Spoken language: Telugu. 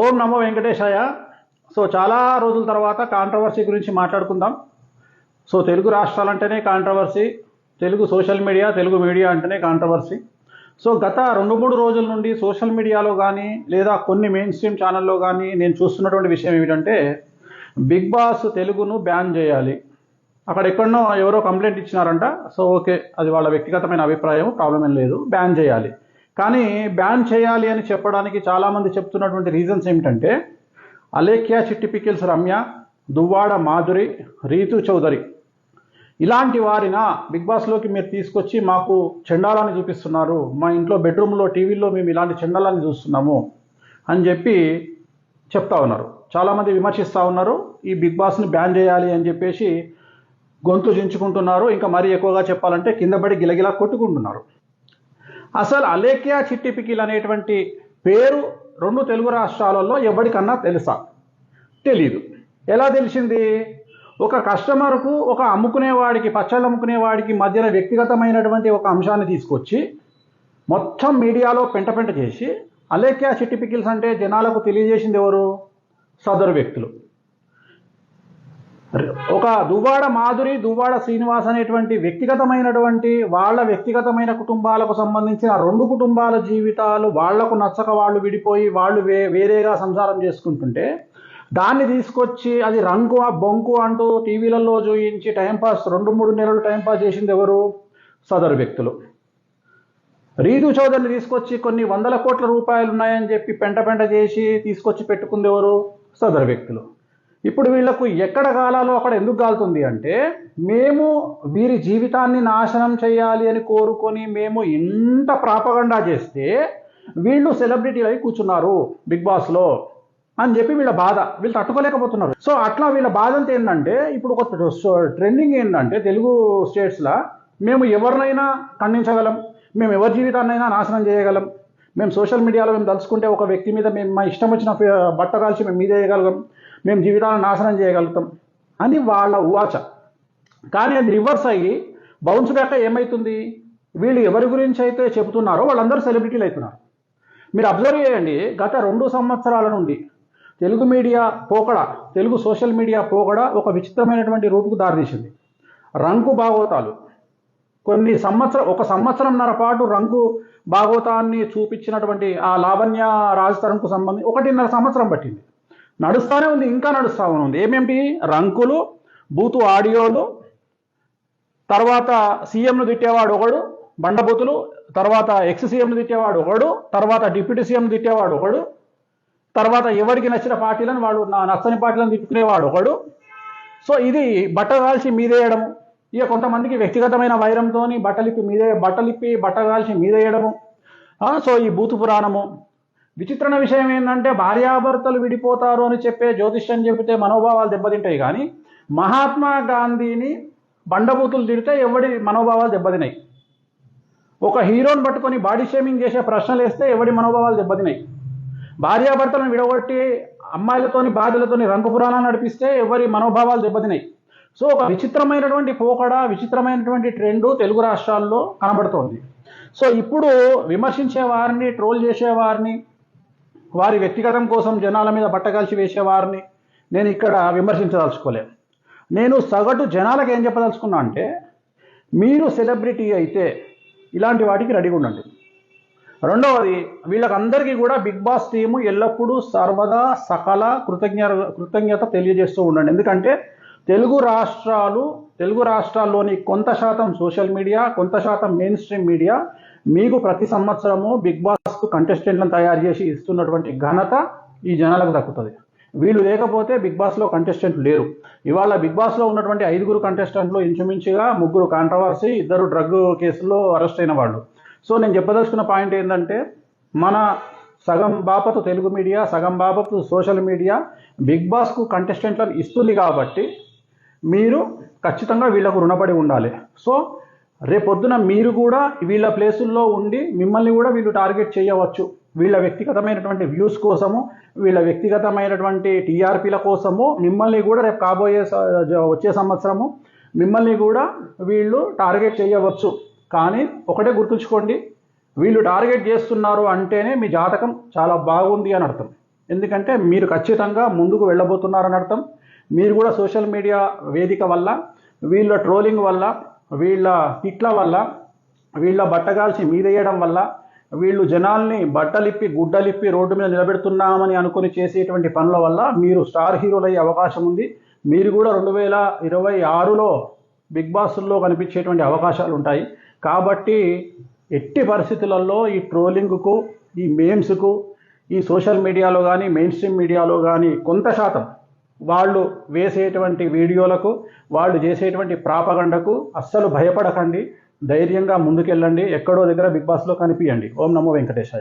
ఓం నమో వెంకటేశాయ. సో చాలా రోజుల తర్వాత కాంట్రవర్సీ గురించి మాట్లాడుకుందాం. So Telugu రాష్ట్రాలంటేనే controversy Telugu social media Telugu media అంటేనే కాంట్రవర్సీ సో గత రెండు మూడు రోజుల నుండి సోషల్ మీడియాలో కానీ లేదా కొన్ని మెయిన్ స్ట్రీమ్ ఛానల్లో కానీ నేను చూస్తున్నటువంటి విషయం ఏమిటంటే బిగ్ బాస్ తెలుగును బ్యాన్ చేయాలి. అక్కడ ఎక్కడనో ఎవరో కంప్లైంట్ ఇచ్చినారంట. సో ఓకే అది వాళ్ళ వ్యక్తిగతమైన అభిప్రాయం ప్రాబ్లం ఏం లేదు బ్యాన్ చేయాలి. కానీ బ్యాన్ చేయాలి అని చెప్పడానికి చాలామంది చెప్తున్నటువంటి రీజన్స్ ఏమిటంటే అలేఖ్య చిట్టిపికిల్స్ రమ్య దువ్వాడ మాధురి రీతు చౌదరి. ఇలాంటి వారిన బిగ్ బాస్లోకి మీరు తీసుకొచ్చి మాకు చెండాలని చూపిస్తున్నారు మా ఇంట్లో బెడ్రూమ్లో టీవీలో మేము ఇలాంటి చెండాలని చూస్తున్నాము అని చెప్పి చెప్తా ఉన్నారు. చాలామంది విమర్శిస్తూ ఉన్నారు ఈ బిగ్ బాస్ని బ్యాన్ చేయాలి అని చెప్పేసి గొంతు చించుకుంటున్నారు. ఇంకా మరీ ఎక్కువగా చెప్పాలంటే కింద పడి గిలగిలా కొట్టుకుంటున్నారు. అసలు అలేఖ్య చిట్టి పికిల్ అనేటువంటి పేరు రెండు తెలుగు రాష్ట్రాలలో ఎవరికన్నా తెలుసా? తెలీదు. ఎలా తెలిసింది? ఒక కస్టమర్కు ఒక అమ్ముకునేవాడికి పచ్చళ్ళు అమ్ముకునేవాడికి మధ్యన వ్యక్తిగతమైనటువంటి ఒక అంశాన్ని తీసుకొచ్చి మొత్తం మీడియాలో పెంట పెంట చేసి అలేఖ్య చిట్టి పికిల్స్ అంటే జనాలకు తెలియజేసింది ఎవరు? సదరు వ్యక్తులు. ఒక దువ్వాడ మాధురి దువ్వాడ శ్రీనివాస్ అనేటువంటి వ్యక్తిగతమైనటువంటి వాళ్ళ వ్యక్తిగతమైన కుటుంబాలకు సంబంధించిన రెండు కుటుంబాల జీవితాలు వాళ్ళకు నచ్చక వాళ్ళు విడిపోయి వాళ్ళు వే వేరేగా సంసారం చేసుకుంటుంటే దాన్ని తీసుకొచ్చి అది రంగు ఆ బొంకు అంటూ టీవీలలో చూయించి టైంపాస్ రెండు మూడు నెలలు టైంపాస్ చేసింది ఎవరు? సదరు వ్యక్తులు. రీతు చౌదరిని తీసుకొచ్చి కొన్ని వందల కోట్ల రూపాయలు ఉన్నాయని చెప్పి పెంట పెంట చేసి తీసుకొచ్చి పెట్టుకుంది ఎవరు? సదరు వ్యక్తులు. ఇప్పుడు వీళ్ళకు ఎక్కడ కాలాలో అక్కడ ఎందుకు కాలుతుంది అంటే మేము వీరి జీవితాన్ని నాశనం చేయాలి అని కోరుకొని మేము ఇంత ప్రాపగండా చేస్తే వీళ్ళు సెలబ్రిటీలు అయి కూర్చున్నారు బిగ్ బాస్లో అని చెప్పి వీళ్ళ బాధ. వీళ్ళు తట్టుకోలేకపోతున్నారు. సో అట్లా వీళ్ళ బాధ అంతా ఏంటంటే ఇప్పుడు ఒక ట్రెండింగ్ ఏంటంటే తెలుగు స్టేట్స్లో మేము ఎవరినైనా ఖండించగలం మేము ఎవరి జీవితాన్నైనా నాశనం చేయగలం మేము సోషల్ మీడియాలో మేము తలుచుకుంటే ఒక వ్యక్తి మీద మేము మా ఇష్టం వచ్చిన బట్ట కాల్చి మేము మీద చేయగలం మేము జీవితాలను నాశనం చేయగలుగుతాం అని వాళ్ళ ఉవాచ. కానీ అది రివర్స్ అయ్యి బౌన్స్ బ్యాక్ ఏమవుతుంది వీళ్ళు ఎవరి గురించి అయితే చెబుతున్నారో వాళ్ళందరూ సెలబ్రిటీలు అవుతున్నారు. మీరు అబ్జర్వ్ చేయండి గత రెండు సంవత్సరాల నుండి తెలుగు మీడియా పోకడ తెలుగు సోషల్ మీడియా పోకడ ఒక విచిత్రమైనటువంటి రూపుకు దారితీసింది. రంకు భాగవతాలు కొన్ని సంవత్సరం ఒక సంవత్సరంన్నర పాటు రంగు భాగవతాన్ని చూపించినటువంటి ఆ లావణ్య రాజతరంకు సంబంధించి ఒకటిన్నర సంవత్సరం పట్టింది. నడుస్తూనే ఉంది ఇంకా నడుస్తూ ఉంది. ఏమేమిటి రంకులు బూతు ఆడియోలు తర్వాత సీఎంను తిట్టేవాడు ఒకడు బండబూతులు తర్వాత ఎక్స్ సీఎంను తిట్టేవాడు ఒకడు తర్వాత డిప్యూటీ సీఎం తిట్టేవాడు ఒకడు తర్వాత ఎవరికి నచ్చిన పార్టీలను వాడు నా నచ్చని పార్టీలను తిట్టుకునేవాడు ఒకడు. సో ఇది బట్ట కాల్చి మీదేయడము. ఇక కొంతమందికి వ్యక్తిగతమైన వైరంతో బట్టలిప్పి మీదే బట్టలిప్పి బట్ట కాల్చి మీదేయడము. సో ఈ బూతు పురాణము విచిత్రమైన విషయం ఏంటంటే భార్యాభర్తలు విడిపోతారు అని చెప్పే జ్యోతిష్యం చెబితే మనోభావాలు దెబ్బతింటాయి కానీ మహాత్మా గాంధీని బండబూతులు తిడితే ఎవడి మనోభావాలు దెబ్బతినాయి. ఒక హీరోని పట్టుకొని బాడీ షేమింగ్ చేసే ప్రశ్నలు వేస్తే ఎవడి మనోభావాలు దెబ్బతినాయి. భార్యాభర్తలను విడగొట్టి అమ్మాయిలతోని బాధలతోని రంగు పురాణాలు నడిపిస్తే ఎవరి మనోభావాలు దెబ్బతినాయి. సో ఒక విచిత్రమైనటువంటి పోకడ విచిత్రమైనటువంటి ట్రెండ్ తెలుగు రాష్ట్రాల్లో కనబడుతోంది. సో ఇప్పుడు విమర్శించే వారిని ట్రోల్ చేసేవారిని వారి వ్యక్తిగతం కోసం జనాల మీద బట్టగాల్చి వేసేవారిని నేను ఇక్కడ విమర్శించదలుచుకోలేను నేను సగటు జనాలకు ఏం చెప్పదలుచుకున్నా అంటే మీరు సెలబ్రిటీ అయితే ఇలాంటి వాటికి రెడీగా ఉండండి. రెండవది వీళ్ళకందరికీ కూడా బిగ్ బాస్ టీము ఎల్లప్పుడూ సర్వదా సకల కృతజ్ఞ కృతజ్ఞత తెలియజేస్తూ ఉండండి. ఎందుకంటే తెలుగు రాష్ట్రాలు తెలుగు రాష్ట్రాల్లోని కొంత శాతం సోషల్ మీడియా కొంత శాతం మెయిన్ స్ట్రీమ్ మీడియా మీకు ప్రతి సంవత్సరము బిగ్ బాస్ బాస్కు కంటెస్టెంట్లను తయారు చేసి ఇస్తున్నటువంటి ఘనత ఈ జనాలకు దక్కుతుంది. వీళ్ళు లేకపోతే బిగ్ బాస్లో కంటెస్టెంట్లు లేరు. ఇవాళ బిగ్ బాస్లో ఉన్నటువంటి ఐదుగురు కంటెస్టెంట్లు ఇంచుమించుగా ముగ్గురు కాంట్రవర్సీ ఇద్దరు డ్రగ్ కేసులో అరెస్ట్ అయిన వాళ్ళు. సో నేను చెప్పదలుచుకున్న పాయింట్ ఏంటంటే మన సగం బాపతు తెలుగు మీడియా సగం బాపతు సోషల్ మీడియా బిగ్ బాస్కు కంటెస్టెంట్లను ఇస్తుంది కాబట్టి మీరు ఖచ్చితంగా వీళ్ళకు రుణపడి ఉండాలి. సో రేపొద్దున మీరు కూడా వీళ్ళ ప్లేసుల్లో ఉండి మిమ్మల్ని కూడా వీళ్ళు టార్గెట్ చేయవచ్చు. వీళ్ళ వ్యక్తిగతమైనటువంటి వ్యూస్ కోసము వీళ్ళ వ్యక్తిగతమైనటువంటి టీఆర్పీల కోసము మిమ్మల్ని కూడా రేపు కాబోయే వచ్చే సంవత్సరము మిమ్మల్ని కూడా వీళ్ళు టార్గెట్ చేయవచ్చు. కానీ ఒకటే గుర్తుంచుకోండి వీళ్ళు టార్గెట్ చేస్తున్నారు అంటేనే మీ జాతకం చాలా బాగుంది అని అర్థం. ఎందుకంటే మీరు ఖచ్చితంగా ముందుకు వెళ్ళబోతున్నారని అర్థం. మీరు కూడా సోషల్ మీడియా వేదిక వల్ల వీళ్ళ ట్రోలింగ్ వల్ల వీళ్ళ హిట్ల వల్ల వీళ్ళ బట్టగాల్చి మీదేయడం వల్ల వీళ్ళు జనాల్ని బట్టలిప్పి గుడ్డలిప్పి రోడ్డు మీద నిలబెడుతున్నామని అనుకుని చేసేటువంటి పనుల వల్ల మీరు స్టార్ హీరోలయ్యే అవకాశం ఉంది. మీరు కూడా రెండు వేల ఇరవై ఆరులో బిగ్ బాస్లో కనిపించేటువంటి అవకాశాలు ఉంటాయి. కాబట్టి ఎట్టి పరిస్థితులలో ఈ ట్రోలింగ్కు ఈ మేమ్స్కు ఈ సోషల్ మీడియాలో కానీ మెయిన్ స్ట్రీమ్ మీడియాలో కానీ కొంత శాతం వాళ్ళు వేసేటువంటి వీడియోలకు వాళ్ళు చేసేటువంటి ప్రాపగండకు అస్సలు భయపడకండి. ధైర్యంగా ముందుకెళ్ళండి. ఎక్కడో దగ్గర బిగ్ బాస్లో కనిపించండి ఓం నమో వెంకటేశాయ.